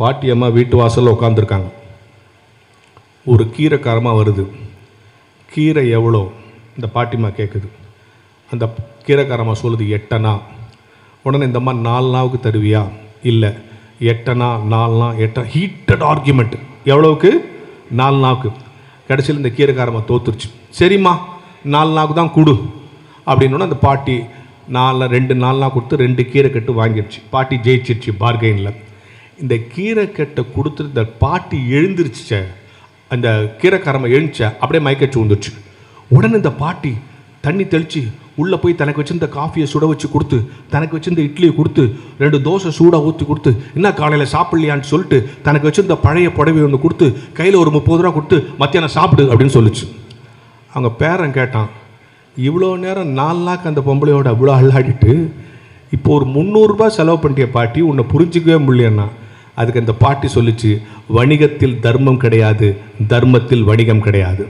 பாட்டி அம்மா வீட்டு வாசலில் உட்காந்துருக்காங்க ஒரு கீரைக்காரமாக வருது. கீரை எவ்வளோ? இந்த பாட்டிம்மா கேட்குது அந்த கீரைக்காரம்மா சொல்லுது எட்டனா. உடனே இந்த அம்மா நாலு நாவுக்கு தருவியா? இல்லை. எட்டனா நாலுனா எட்ட ஹீட்டட் ஆர்குமெண்ட் எவ்வளோவுக்கு? நாலு நாவுக்கு. கடைசியில் இந்த கீரைக்காரம்மா தோத்துருச்சு. சரிம்மா நாலு நாவுக்கு தான் கொடு. அப்படின்னு அந்த பாட்டி நாலு ரெண்டு நாலு நாள் கொடுத்து ரெண்டு கீரை கட்டு வாங்கிடுச்சு. பாட்டி ஜெயிச்சிருச்சு பார்கெயினில் இந்த கீரை கட்டை கொடுத்துட்டு இந்த பாட்டி எழுந்திருச்ச அந்த கீரைக்காரம எழுந்துச்ச அப்படியே மயக்கச்சு வந்துருச்சு உடனே இந்த பாட்டி தண்ணி தெளித்து உள்ளே போய் தனக்கு வச்சிருந்த காஃபியை சுட வச்சு கொடுத்து தனக்கு வச்சிருந்த இட்லியை கொடுத்து ரெண்டு தோசை சூடாக ஊற்றி கொடுத்து என்ன காலையில் சாப்பிட்லையான்னு சொல்லிட்டு தனக்கு வச்சிருந்த பழைய புடவை ஒன்று கொடுத்து கையில் ஒரு முப்பது ரூபா கொடுத்து மத்தியானம் சாப்பிடு அப்படின்னு சொல்லுச்சு. அவங்க பேரன் கேட்டான் இவ்வளோ நேரம் நாலு நாக்கு அந்த பொம்பளையோட அவ்வளோ அல்லாடிட்டு இப்போ ஒரு முந்நூறுரூபா செலவு பண்ணிட்டிய பாட்டி உன்னை புரிஞ்சிக்கவே முடியலன்னா அதுக்கு அந்த பாட்டி சொல்லிச்சு வணிகத்தில் தர்மம் கிடையாது தர்மத்தில் வணிகம் கிடையாது.